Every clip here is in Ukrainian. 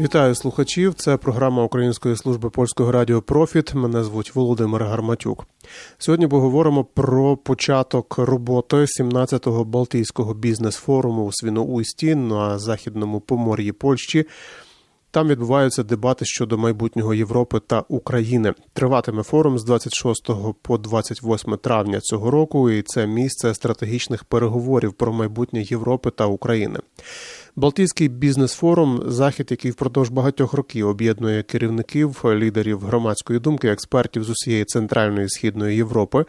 Вітаю слухачів. Це програма Української служби польського радіо Профіт. Мене звуть Володимир Гарматюк. Сьогодні поговоримо про початок роботи 17-го Балтійського бізнес-форуму у Свіноуйсті на західному помор'ї Польщі. Там відбуваються дебати щодо майбутнього Європи та України. Триватиме форум з 26 по 28 травня цього року, і це місце стратегічних переговорів про майбутнє Європи та України. Балтійський бізнес-форум захід, який впродовж багатьох років об'єднує керівників, лідерів громадської думки, експертів з усієї центральної і східної Європи.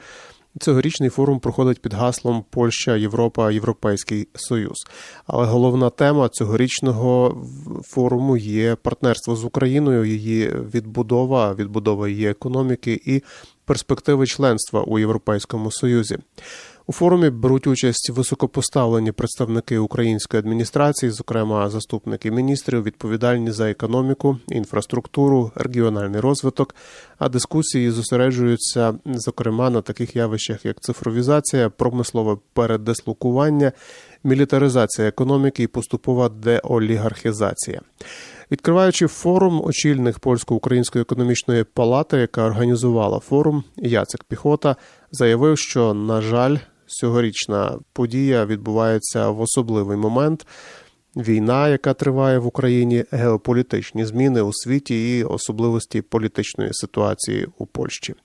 Цьогорічний форум проходить під гаслом Польща, Європа, Європейський Союз. Але головна тема цьогорічного форуму є партнерство з Україною, її відбудова, відбудова її економіки і перспективи членства у Європейському Союзі. У форумі беруть участь високопоставлені представники української адміністрації, зокрема заступники міністрів, відповідальні за економіку, інфраструктуру, регіональний розвиток. А дискусії зосереджуються зокрема на таких явищах, як цифровізація, промислове передислокування, мілітаризація економіки і поступова деолігархізація. Відкриваючи форум, очільник польсько-української економічної палати, яка організувала форум, Яцек Піхота, заявив, що на жаль, цьогорічна подія відбувається в особливий момент. Війна, яка триває в Україні, геополітичні зміни у світі і особливості політичної ситуації у Польщі.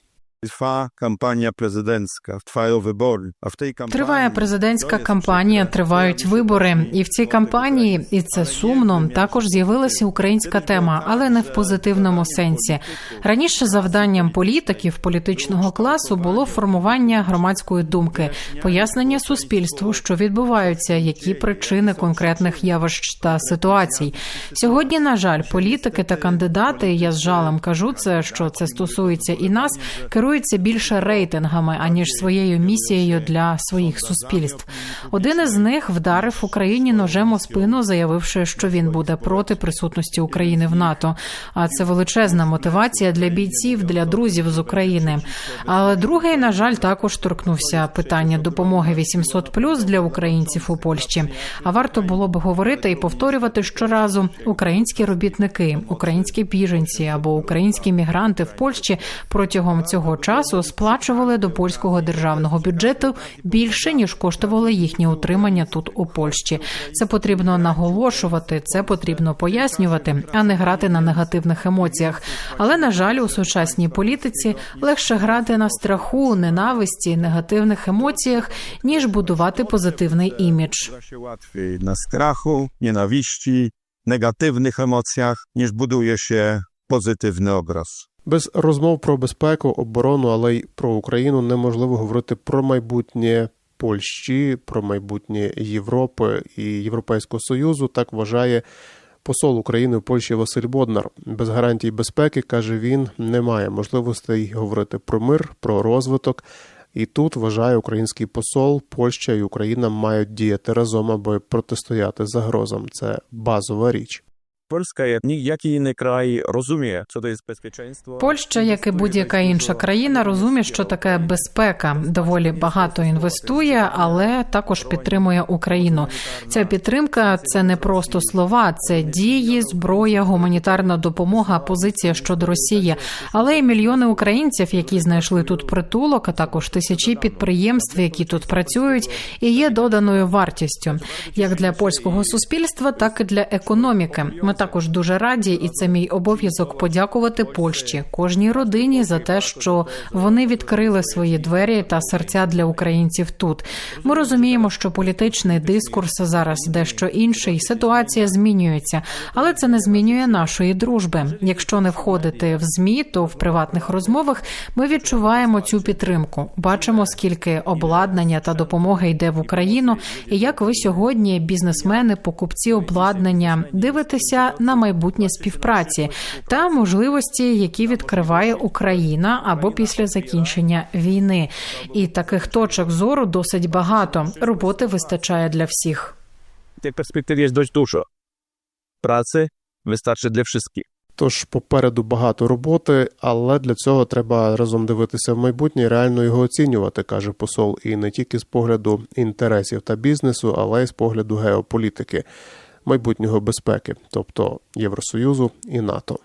Trwa kampania prezydencka, trwają wybory, a w tej kampanii Триває президентська кампанія, тривають вибори, і в цій кампанії, і це сумно, також з'явилася українська тема, але не в позитивному сенсі. Раніше завданням політиків політичного класу було формування громадської думки, пояснення суспільству, що відбуваються, які причини конкретних явищ та ситуацій. Сьогодні, на жаль, політики та кандидати, я з жалем кажу це, що це стосується і нас, керуються більше рейтингами аніж своєю місією для своїх суспільств. Один із них вдарив Україні ножем у спину, заявивши, що він буде проти присутності України в НАТО. А це величезна мотивація для бійців, для друзів з України. Але другий, на жаль, також торкнувся питання допомоги 800+, для українців у Польщі. А варто було б говорити і повторювати щоразу українські робітники, українські біженці або українські мігранти в Польщі протягом цього часу сплачували до польського державного бюджету більше ніж коштувало їхнє утримання тут у Польщі. Це потрібно наголошувати, це потрібно пояснювати, а не грати на негативних емоціях. Але на жаль, у сучасній політиці легше грати на страху, ненависті, негативних емоціях, ніж будувати позитивний імідж. na strachu, nienawiści, negatywnych emocjach, niż buduje się pozytywny obraz. Без розмов про безпеку, оборону, але й про Україну неможливо говорити про майбутнє Польщі, про майбутнє Європи і Європейського Союзу. Так вважає посол України в Польщі Василь Боднар. Без гарантій безпеки каже він, немає можливостей говорити про мир, про розвиток. І тут вважає український посол, Польща і Україна мають діяти разом, аби протистояти загрозам. Це базова річ. Jaki inny kraj, rozumie, co to jest bezpieczeństwo. Польща, як і будь-яка інша країна, розуміє, що таке безпека. Доволі багато інвестує, але також підтримує Україну. Ця підтримка це не просто слова, це дії, зброя, гуманітарна допомога, позиція щодо Росії, але й мільйони українців, які знайшли тут притулок, а також тисячі підприємств, які тут працюють, і є доданою вартістю як для польського суспільства, так і для економіки. Ми також дуже раді, і це мій обов'язок подякувати Польщі, кожній родині за те, що вони відкрили свої двері та серця для українців тут. Ми розуміємо, що політичний дискурс зараз дещо інший, ситуація змінюється, але це не змінює нашої дружби. Якщо не входити в змі, то в приватних розмовах ми відчуваємо цю підтримку. Бачимо, скільки обладнання та допомоги йде в Україну, і як ви сьогодні, бізнесмени, покупці обладнання, дивитеся на майбутнє співпраці та можливості, які відкриває Україна або після закінчення війни. І таких точок зору досить багато. Роботи вистачає для всіх. Tych perspektyw jest dość dużo. Pracy wystarczy dla wszystkich. Тож попереду багато роботи, але для цього треба разом дивитися в майбутнє і реально його оцінювати, каже посол, і не тільки з погляду інтересів та бізнесу, але й з погляду геополітики, майбутнього безпеки, тобто Євросоюзу і НАТО.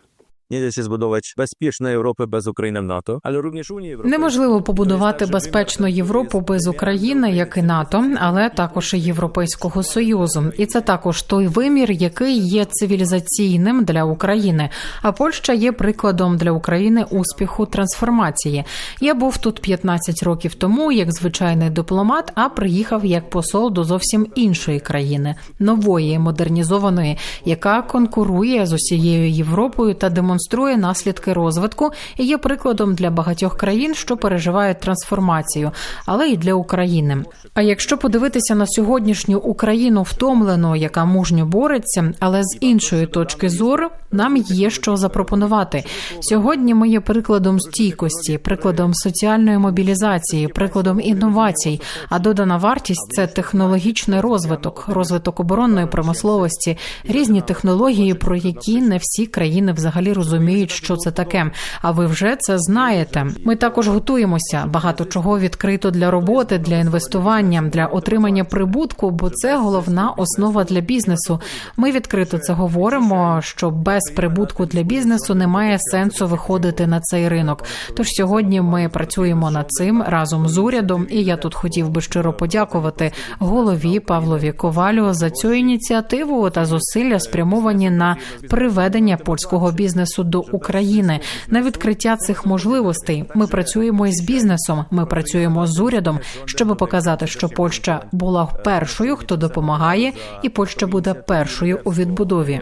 Nie da się zbudować bezpiecznej Europy bez Ukrainy w NATO, ale również Unii Europejskiej. Неможливо побудувати безпечну Європу без України, як і НАТО, але також і Європейського союзу. І це також той вимір, який є цивілізаційним для України. А Польща є прикладом для України успіху трансформації. Я був тут 15 років тому як звичайний дипломат, а приїхав як посол до зовсім іншої країни, нової модернізованої, яка конкурує з усією Європою та демонструє наслідки розвитку і є прикладом для багатьох країн, що переживають трансформацію, але й для України. А якщо подивитися на сьогоднішню Україну втомлену, яка мужньо бореться, але з іншої точки зору, нам є що запропонувати. Сьогодні ми є прикладом стійкості, прикладом соціальної мобілізації, прикладом інновацій. А додана вартість це технологічний розвиток, розвиток оборонної промисловості, різні технології, про які не всі країни взагалі розуміють, що це таке. А ви вже це знаєте. Ми також готуємося. Багато чого відкрито для роботи, для інвестування, для отримання прибутку, бо це головна основа для бізнесу. Ми відкрито це говоримо. Що без прибутку для бізнесу немає сенсу виходити на цей ринок. Тож сьогодні ми працюємо над цим разом з урядом. І я тут хотів би щиро подякувати голові Павлові Ковалю за цю ініціативу та зусилля спрямовані на приведення польського бізнесу до України на відкриття цих можливостей. Ми працюємо із бізнесом. Ми працюємо з урядом, щоб показати, що Польща була першою, хто допомагає, і Польща буде першою у відбудові.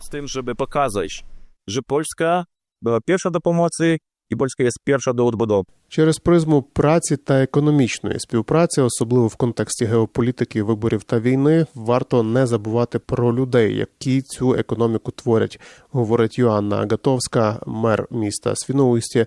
З тим, щоб показати, що Польська була перша do pomocy польська Polska до do. Через призму праці та економічної співпраці, особливо в контексті геополітики, виборів та війни, варто не забувати про людей, які цю економіку творять, говорить Йоанна Агатовська, мер міста Свіноусті,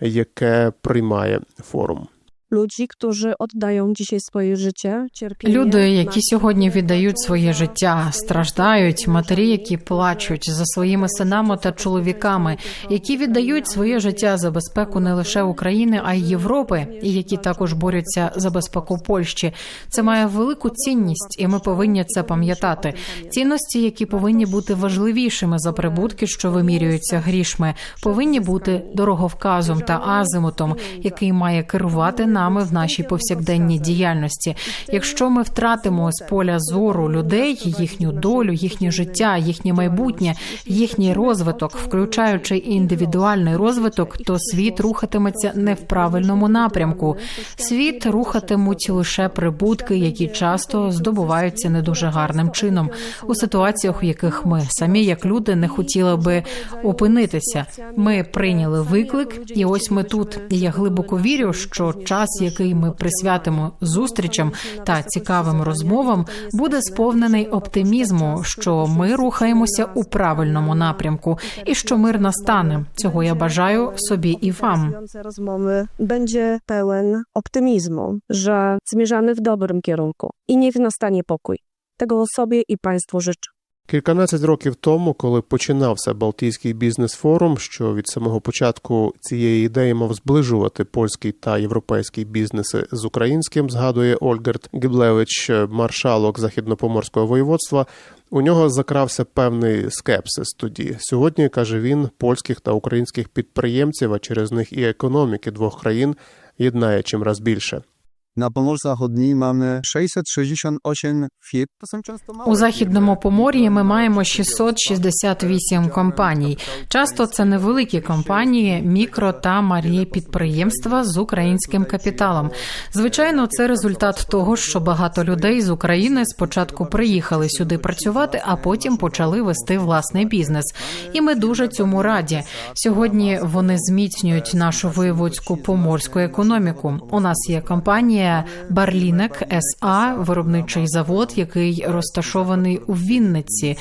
яке приймає форум. Ludzi, którzy oddają dzisiaj swoje życie, cierpienie. Люди, які сьогодні віддають своє життя, страждають, матері, які плачуть за своїми синами та чоловіками, які віддають своє життя за безпеку не лише України, а й Європи, і які також борються за безпеку Польщі. Це має велику цінність, і ми повинні це пам'ятати. Цінності, які повинні бути важливішими за прибутки, що вимірюються грішми, повинні бути дороговказом та азимутом, який має керувати нами в нашій повсякденній діяльності. Якщо ми втратимо з поля зору людей, їхню долю, їхнє життя, їхнє майбутнє, їхній розвиток, включаючи індивідуальний розвиток, то світ рухатиметься не в правильному напрямку. Світ рухатимуть лише прибутки, які часто здобуваються не дуже гарним чином у ситуаціях, в яких ми самі, як люди, не хотіли би опинитися. Ми прийняли виклик, і ось ми тут. Я глибоко вірю, що час, який ми присвятимо зустрічам та цікавим розмовам, буде сповнений оптимізму, що ми рухаємося у правильному напрямку, і що мир настане. Цього я бажаю собі і вам. Rozmowy będzie pełen optymizmu, że zmierzamy w dobrym kierunku i niech nastanie pokój. Tego sobie i Państwu życzę. Кільканадцять років тому, коли починався Балтійський бізнес-форум, що від самого початку цієї ідеї мав зближувати польський та європейський бізнеси з українським, згадує Ольгерт Гіблевич, маршалок західнопоморського воєводства. У нього закрався певний скепсис тоді. Сьогодні каже він, польських та українських підприємців, а через них і економіки двох країн єднає чимраз більше. Na Pomorzu mamy 668 firm. У західному помор'ї ми маємо 668 компаній. Часто це невеликі компанії, мікро та малі підприємства з українським капіталом. Звичайно, це результат того, що багато людей з України спочатку приїхали сюди працювати, а потім почали вести власний бізнес. І ми дуже цьому раді. Сьогодні вони зміцнюють нашу воєводську поморську економіку. У нас є компанія Барлінек СА, виробничий завод, який розташований у Вінниці.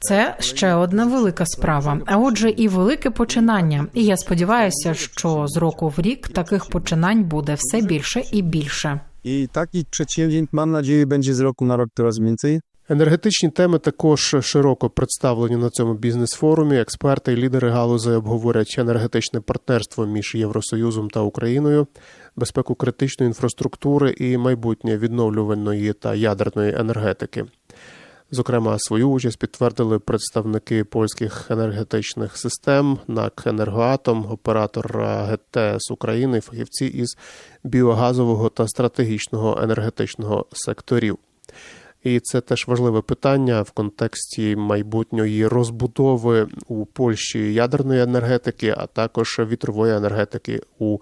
Це ще одна велика справа. А отже, і велике починання. І я сподіваюся, що з року в рік таких починань буде все більше і більше. І takich przedsięwzięć, мам надію, буде з року на coraz więcej. Енергетичні теми також широко представлені на цьому бізнес-форумі. Експерти і лідери галузі обговорять енергетичне партнерство між Євросоюзом та Україною, безпеку критичної інфраструктури і майбутнє відновлювальної та ядерної енергетики. Зокрема, свою участь підтвердили представники польських енергетичних систем, НАК «Енергоатом», оператор ГТС України, фахівці із біогазового та стратегічного енергетичного секторів. І це теж важливе питання в контексті майбутньої розбудови у Польщі ядерної енергетики, а також вітрової енергетики у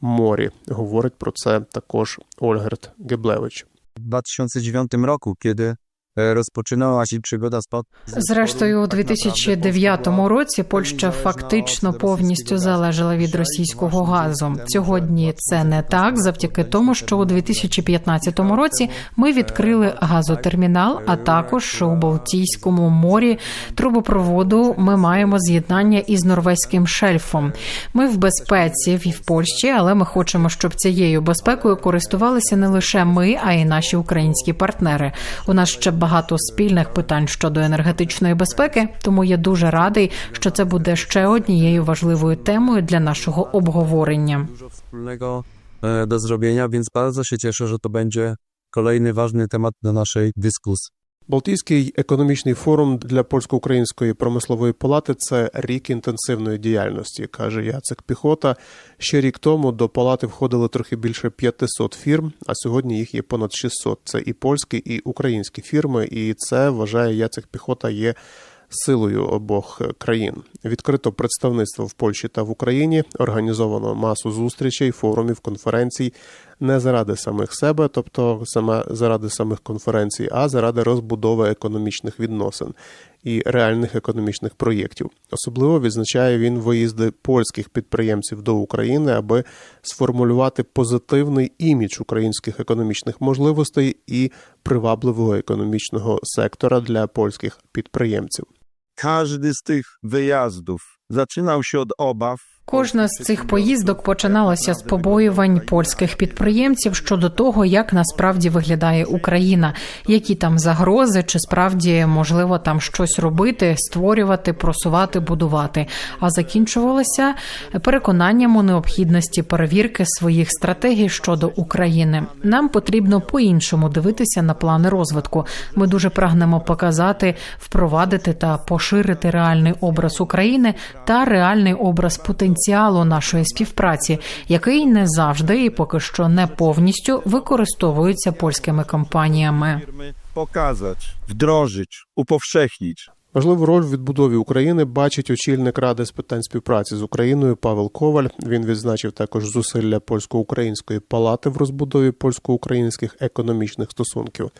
морі. Говорить про це також Ольгерт Геблевич. W 2009 року, kiedy e, rozpoczynała się przygoda pod... Зрештою, у 2009 році Польща фактично повністю залежала від російського газу. Сьогодні це не так, завдяки тому, що у 2015 році ми відкрили газотермінал, а також у Балтійському морі трубопроводу ми маємо з'єднання із норвезьким шельфом. Ми в безпеці в Польщі, але ми хочемо, щоб цією безпекою користувалися не лише ми, а й наші українські партнери. У нас ще багато спільних питань щодо енергетичної безпеки, тому я дуже радий, що це буде ще однією важливою темою для нашого обговорення. e, do zrobienia, więc bardzo się cieszę, że to będzie kolejny ważny temat do naszej dyskusji. Балтійський економічний форум для польсько-української промислової палати це рік інтенсивної діяльності, каже Яцек Піхота. Ще рік тому до палати входили трохи більше 500 фірм, а сьогодні їх є понад 600. Це і польські, і українські фірми, і це вважає Яцек Піхота є силою обох країн. Відкрито представництво в Польщі та в Україні, організовано масу зустрічей, форумів, конференцій не заради самих себе, тобто саме заради самих конференцій, а заради розбудови економічних відносин і реальних економічних проєктів. Особливо відзначає він виїзди польських підприємців до України, аби сформулювати позитивний імідж українських економічних можливостей і привабливого економічного сектора для польських підприємців. Każdy z tych wyjazdów zaczynał się od obaw, Кожна з цих поїздок починалася з побоювань польських підприємців щодо того, як насправді виглядає Україна, які там загрози, чи справді можливо там щось робити, створювати, просувати, будувати. А закінчувалася переконанням у необхідності перевірки своїх стратегій щодо України. Нам потрібно по-іншому дивитися на плани розвитку. Ми дуже прагнемо показати, впровадити та поширити реальний образ України та реальний образ потенціалу нашої співпраці, який не завжди і поки що не повністю використовується польськими компаніями. pokazać, wdrożyć, upowszechnić. Важливу роль в відбудові України бачить очільник ради з питань співпраці з Україною Павел Коваль. Він відзначив також зусилля польсько-української палати в розбудові польсько-українських економічних стосунків.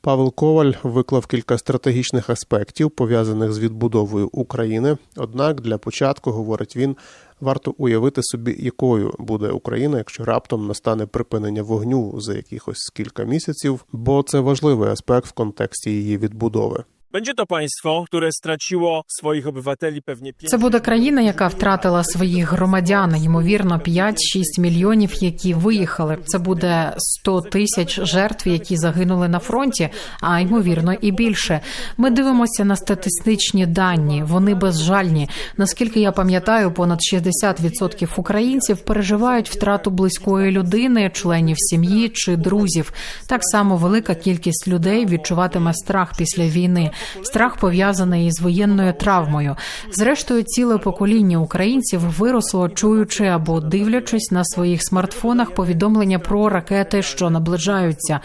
Павел Коваль виклав кілька стратегічних аспектів пов'язаних з відбудовою України. Однак для початку, говорить він, варто уявити собі, якою буде Україна, якщо раптом настане припинення вогню за якихось кілька місяців, бо це важливий аспект в контексті її відбудови. Będzie to państwo, które straciło swoich obywateli pewnie Це буде країна, яка втратила своїх громадян, ймовірно, 5-6 мільйонів, які виїхали. Це буде 100 тисяч жертв, які загинули на фронті, а ймовірно і більше. Ми дивимося на статистичні дані. Вони безжальні. Наскільки я пам'ятаю, понад 60% українців переживають втрату близької людини, членів сім'ї чи друзів. Так само велика кількість людей відчуватиме страх після війни. Страх пов'язаний із воєнною травмою. Зрештою, ціле покоління українців виросло, чуючи або дивлячись на своїх смартфонах повідомлення про ракети, що наближаються.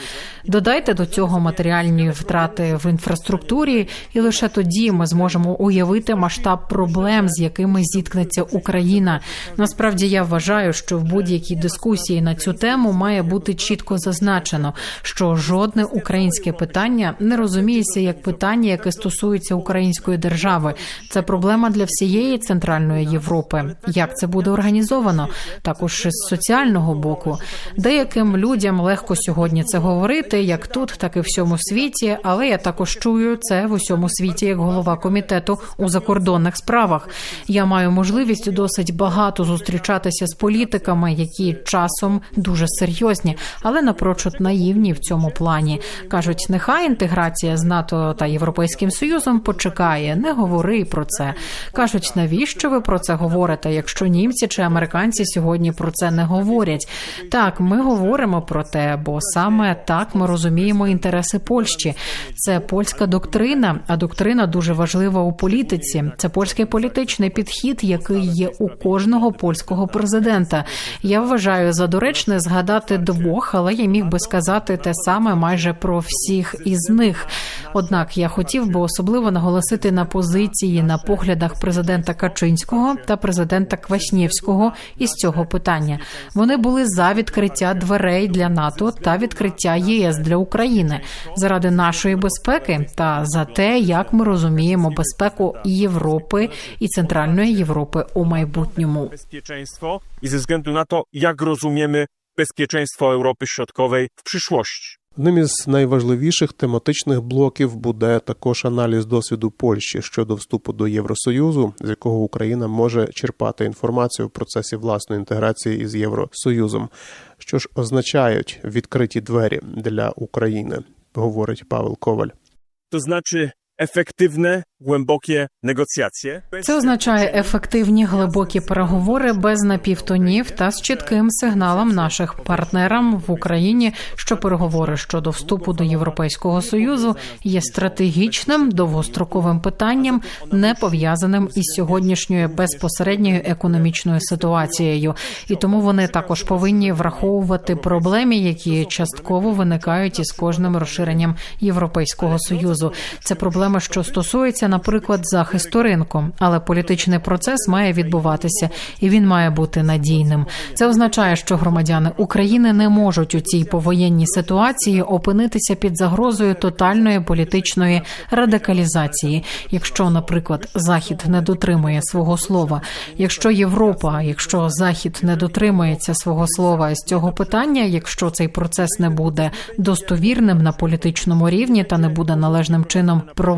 Додайте до цього матеріальні втрати в інфраструктурі, і лише тоді ми зможемо уявити масштаб проблем, з якими зіткнеться Україна. Насправді я вважаю, що в будь-якій дискусії на цю тему має бути чітко зазначено, що жодне українське питання не розуміється як питання. Питання, яке стосується української держави. Це проблема для всієї центральної Європи. Як це буде організовано? Також з соціального боку. Деяким людям легко сьогодні це говорити, як тут, так і всьому світі. Але я також чую це в усьому світі як голова комітету у закордонних справах. Я маю можливість досить багато зустрічатися з політиками, які часом дуже серйозні, але напрочуд наївні в цьому плані. кажуть, нехай інтеграція з НАТО та Європейським Союзом почекає. Не говори про це. кажуть, навіщо ви про це говорите, якщо німці чи американці сьогодні про це не говорять. Так, ми говоримо про те, бо саме так ми розуміємо інтереси Польщі. Це польська доктрина, а доктрина дуже важлива у політиці. Це польський політичний підхід, який є у кожного польського президента. Я вважаю за доречне згадати двох, але я міг би сказати те саме майже про всіх із них. Однак я хотів би особливо наголосити на позиції на поглядах президента Качинського та президента Кваснєвського із цього питання. Вони були за відкриття дверей для НАТО та відкриття єС для України заради нашої безпеки та за те, як ми розуміємо безпеку Європи і Центральної Європи у майбутньому. i ze względu na to, jak rozumiemy bezpieczeństwo Europy Środkowej w przyszłości. Одним із найважливіших тематичних блоків буде також аналіз досвіду Польщі щодо вступу до Євросоюзу, з якого Україна може черпати інформацію в процесі власної інтеграції із Євросоюзом. Що ж означають відкриті двері для України, говорить Павел Коваль. То znaczy głębokie negocjacje. bez Це означає ефективні глибокі переговори без напівтонів та з чітким сигналом наших партнерам в Україні, що переговори щодо вступу до Європейського союзу є стратегічним довгостроковим питанням, не пов'язаним із сьогоднішньою безпосередньою економічною ситуацією, і тому вони також повинні враховувати проблеми, які частково виникають із кожним розширенням Європейського союзу. Це проблема, що стосується, наприклад, захисту ринку, але політичний процес має відбуватися і він має бути надійним. Це означає, що громадяни України не можуть у цій повоєнній ситуації опинитися під загрозою тотальної політичної радикалізації. Якщо, наприклад, Захід не дотримує свого слова, якщо Європа, якщо Захід не дотримується свого слова з цього питання, якщо цей процес не буде достовірним на політичному рівні та не буде належним чином проведений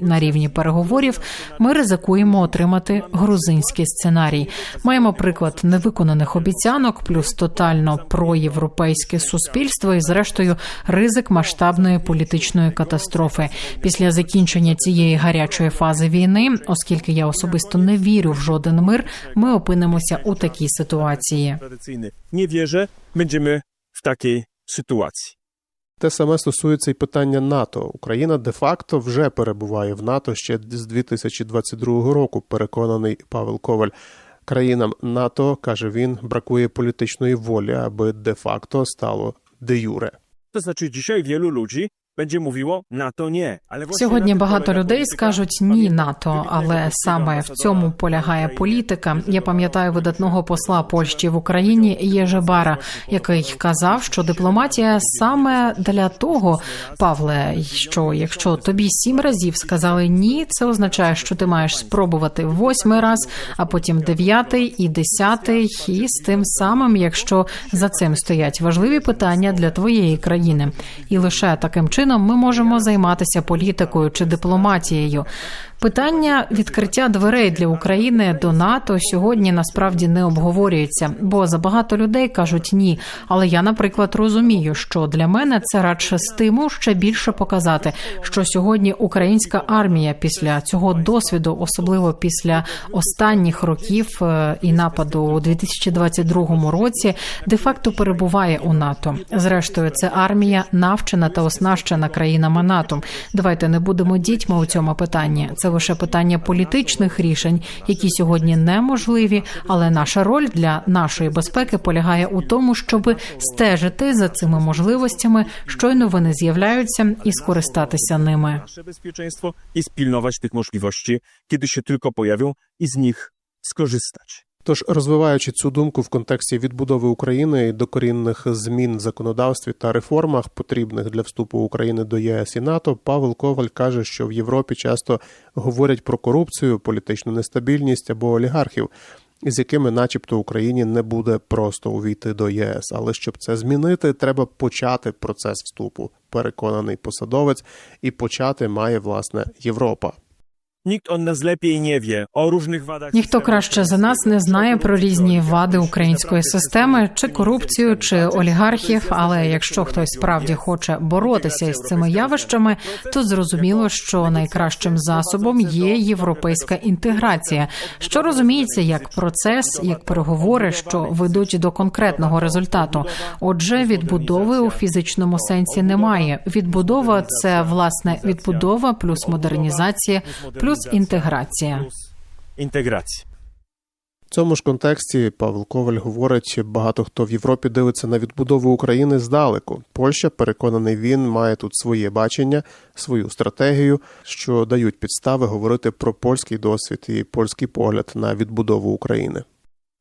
на рівні переговорів, ми ризикуємо отримати грузинський сценарій. Маємо приклад невиконаних обіцянок, плюс тотально проєвропейське суспільство і, зрештою, ризик масштабної політичної катастрофи. Після закінчення цієї гарячої фази війни, оскільки я особисто не вірю в жоден мир, ми опинимося у такій ситуації. tradycyjny nie wierzę, będziemy w takiej sytuacji. Те саме стосується і питання НАТО. Україна де-факто вже перебуває в НАТО ще з 2022 року. Переконаний Павел Коваль. Країнам НАТО каже він, бракує політичної волі, аби де-факто стало де юре. To znaczy dzisiaj wielu ludzi będzie mówiło NATO nie. Ale Сьогодні багато людей скажуть ні НАТО, але саме в цьому полягає політика. Я пам'ятаю видатного посла Польщі в Україні Єжебара, який казав, що дипломатія саме для того, Павле, що якщо тобі сім разів сказали ні, це означає, що ти маєш спробувати восьмий раз, а потім дев'ятий і десятий, і з тим самим, якщо за цим стоять важливі питання для твоєї країни, і лише таким чином ми можемо займатися політикою чи дипломатією. Питання відкриття дверей для України до НАТО сьогодні насправді не обговорюється, бо забагато людей кажуть ні. Але я, наприклад, розумію, що для мене це радше стимул ще більше показати, що сьогодні українська армія після цього досвіду, особливо після останніх років е, і нападу у 2022 році, де-факто перебуває у НАТО. Зрештою, це армія навчена та оснащена країнами НАТО. Давайте не будемо дітьми у цьому питанні. Це лише питання політичних рішень, які сьогодні неможливі. Але наша роль для нашої безпеки полягає у тому, щоб стежити за цими можливостями, щойно вони з'являються, і скористатися ними. bezpieczeństwo i spilnować tych możliwości, kiedy się tylko pojawią i z nich skorzystać. Тож, розвиваючи цю думку в контексті відбудови України і докорінних змін в законодавстві та реформах, потрібних для вступу України до ЄС і НАТО, Павел Коваль каже, що в Європі часто говорять про корупцію, політичну нестабільність або олігархів, з якими, начебто, Україні не буде просто увійти до ЄС. Але щоб це змінити, треба почати процес вступу. Переконаний посадовець, і почати має власне Європа. Ніхто краще за нас не знає про різні вади української системи, чи корупцію, чи олігархів. Але якщо хтось справді хоче боротися із цими явищами, то зрозуміло, що найкращим засобом є європейська інтеграція, що розуміється як процес, як переговори, що ведуть до конкретного результату. Отже, відбудови у фізичному сенсі немає. Відбудова це власне відбудова плюс модернізація, плюс інтеграція. Інтеграція. В цьому ж контексті Павел Коваль говорить, багато хто в Європі дивиться на відбудову України здалеку. Польща, переконаний він, має тут своє бачення, свою стратегію, що дають підстави говорити про польський досвід і польський погляд на відбудову України.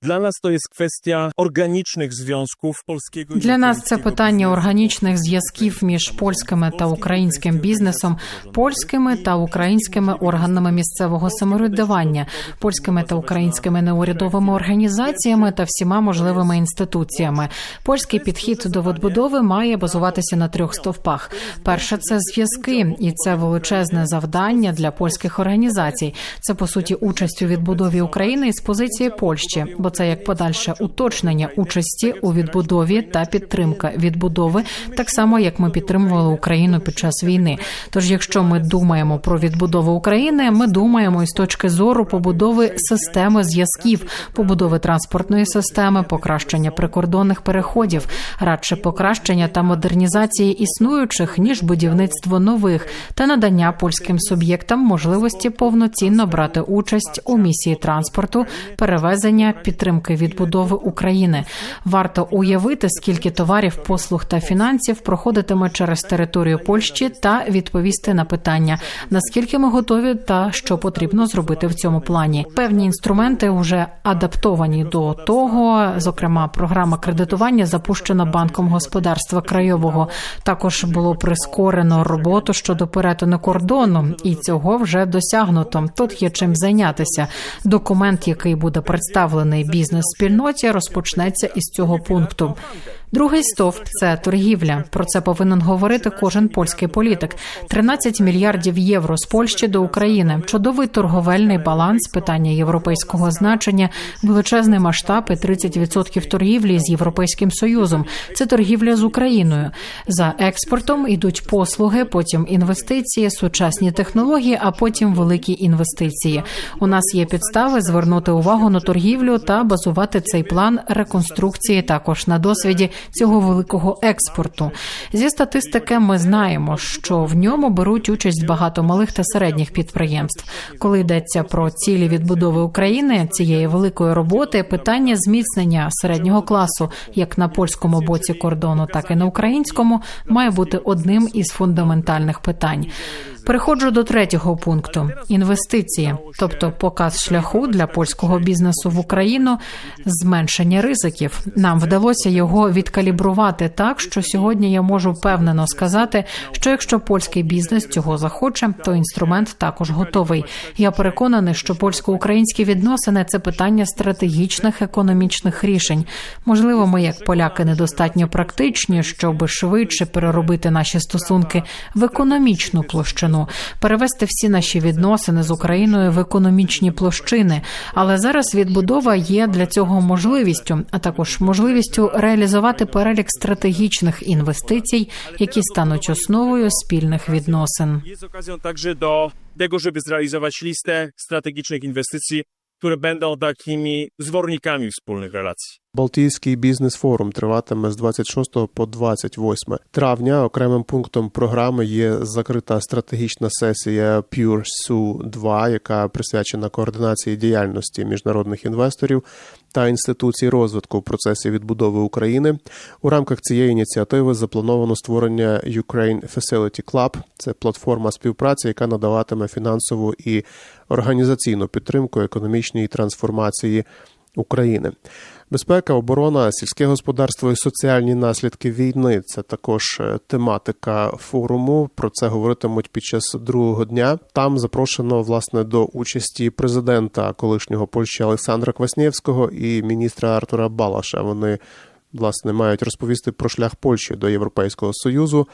Dla nas to jest kwestia organicznych związków polskiego Для нас це питання органічних зв'язків між польськими та українським бізнесом, польськими та українськими органами місцевого самоврядування, польськими та українськими неурядовими організаціями та всіма можливими інституціями. Польський підхід до відбудови має базуватися на трьох стовпах. Перше це зв'язки, і це величезне завдання для польських організацій. Це по суті участь у відбудові України із позиції Польщі, бо це як подальше уточнення участі у відбудові та підтримка відбудови, так само як ми підтримували Україну під час війни. Тож, якщо ми думаємо про відбудову України, ми думаємо із точки зору побудови системи зв'язків, побудови транспортної системи, покращення прикордонних переходів, радше покращення та модернізації існуючих ніж будівництво нових та надання польським суб'єктам можливості повноцінно брати участь у місії транспорту, перевезення, підтримки відбудови України. Варто уявити, скільки товарів, послуг та фінансів проходитиме через територію Польщі та відповісти на питання, наскільки ми готові та що потрібно зробити в цьому плані. Певні інструменти вже адаптовані до того. Зокрема, програма кредитування запущена банком господарства крайового. Також було прискорено роботу щодо перетину кордону, і цього вже досягнуто. Тут є чим зайнятися. Документ, який буде представлений бізнес-спільноті, розпочнеться із цього пункту. Другий стовп це торгівля. Про це повинен говорити кожен польський політик. 13 мільярдів євро з Польщі до України. Чудовий торговельний баланс, питання європейського значення, величезний масштаб і 30% торгівлі з європейським союзом. Це торгівля з Україною. За експортом ідуть послуги, потім інвестиції, сучасні технології, а потім великі інвестиції. У нас є підстави звернути увагу на торгівлю та базувати цей план реконструкції також на досвіді цього великого експорту. Зі статистики ми знаємо, що в ньому беруть участь багато малих та середніх підприємств. Коли йдеться про цілі відбудови України цієї великої роботи, питання зміцнення середнього класу, як на польському боці кордону, так і на українському, має бути одним із фундаментальних питань. Переходжу до третього пункту інвестиції, тобто показ шляху для польського бізнесу в Україну, зменшення ризиків. Нам вдалося його відкалібрувати так, що сьогодні я можу впевнено сказати, що якщо польський бізнес цього захоче, то інструмент також готовий. Я переконаний, що польсько-українські відносини це питання стратегічних економічних рішень. Можливо, ми, як поляки, недостатньо практичні, щоб швидше переробити наші стосунки в економічну площину, перевести всі наші відносини з Україною в економічні площини. Але зараз відбудова є для цього можливістю, а також можливістю реалізувати перелік стратегічних інвестицій, які стануть основою спільних відносин. Jest okazją także do tego, żeby zrealizować listę strategicznych inwestycji, które będą takimi zwornikami wspólnych relacji. Балтійський бізнес-форум триватиме з 26 по 28 травня. Окремим пунктом програми є закрита стратегічна сесія Pure Su 2 яка присвячена координації діяльності міжнародних інвесторів та інституцій розвитку в процесі відбудови України. У рамках цієї ініціативи заплановано створення Ukraine Facility Club. Це платформа співпраці, яка надаватиме фінансову і організаційну підтримку економічній трансформації України. Безпека, оборона, сільське господарство і соціальні наслідки війни це також е, тематика форуму. Про це говоритимуть під час другого дня. Там запрошено власне до участі президента колишнього Польщі Олександра Кваснєвського і міністра Артура Балаша. Вони власне мають розповісти про шлях Польщі до Європейського союзу.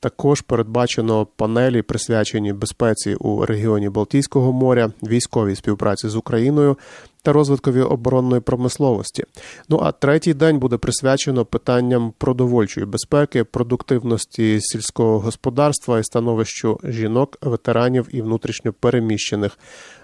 Також передбачено панелі, присвячені безпеці у регіоні Балтійського моря, військовій співпраці з Україною та розвиткові оборонної промисловості. Ну а третій день буде присвячено питанням продовольчої безпеки, продуктивності сільського господарства і становищу жінок, ветеранів і внутрішньо переміщених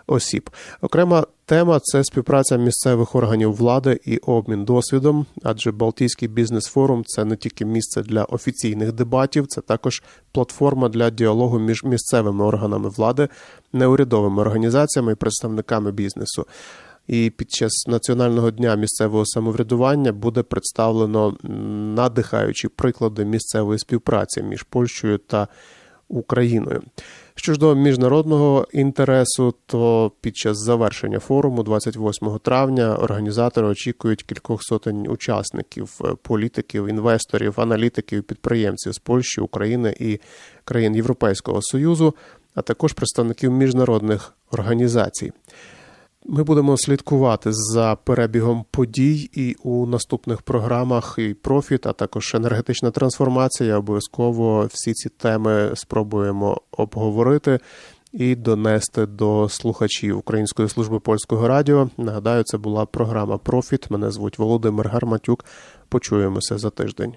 осіб. Окрема тема це співпраця місцевих органів влади і обмін досвідом, адже Балтійський бізнес-форум це не тільки місце для офіційних дебатів, це також платформа для діалогу між місцевими органами влади, неурядовими організаціями і представниками бізнесу. І під час національного дня місцевого самоврядування буде представлено надихаючі приклади місцевої співпраці між Польщею та Україною. Що ж до міжнародного інтересу, то під час завершення форуму, 28 травня, організатори очікують кількох сотень учасників, е, політиків, інвесторів, аналітиків, підприємців з Польщі, України і країн Європейського Союзу, а також представників міжнародних організацій. Ми будемо слідкувати за перебігом подій і у наступних програмах і профіт, а також енергетична трансформація. Обов'язково всі ці теми спробуємо обговорити і донести до слухачів Української служби польського радіо. Нагадаю, це була програма Профіт. Мене звуть Володимир Гарматюк. Почуємося за тиждень.